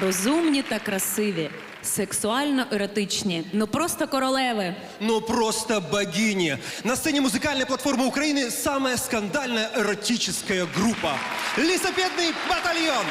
розумні та красиві, сексуально еротичні, ну просто королеви. Ну просто богини. На сцене музыкальной платформы Украины самая скандальная эротическая группа. Лисапедный батальон.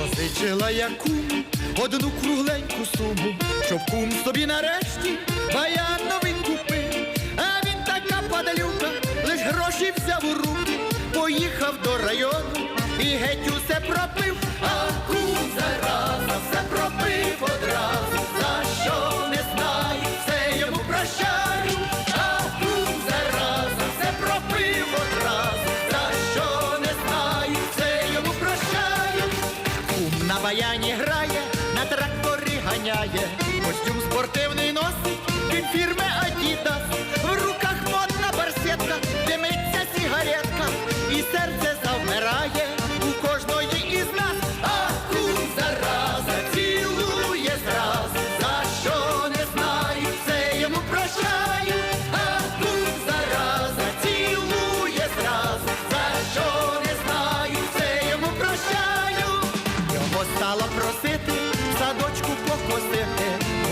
Позичила я кум одну кругленьку суму, щоб кум собі нарешті баян новий купив. А він така падалюка, лиш гроші взяв у руки, поїхав до району і геть усе пропив. А кум баяні грає, на тракторі ганяє, костюм спортивний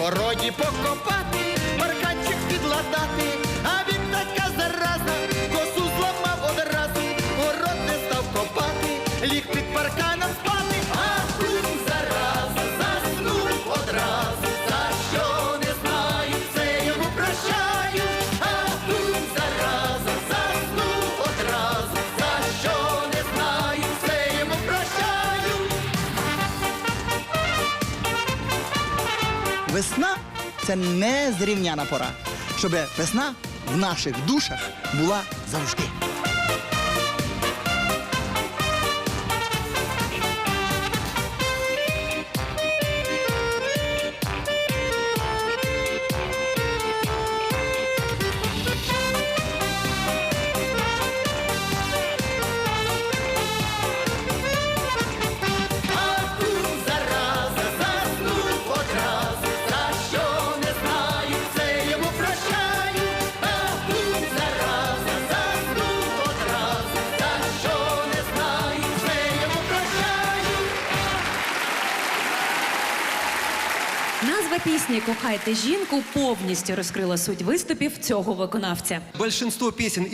городі покопати, Весна це незрівняна пора, щоб весна в наших душах була завжди. Пісні Кохайте жінку повністю розкрила суть виступів цього виконавця. Большинство песен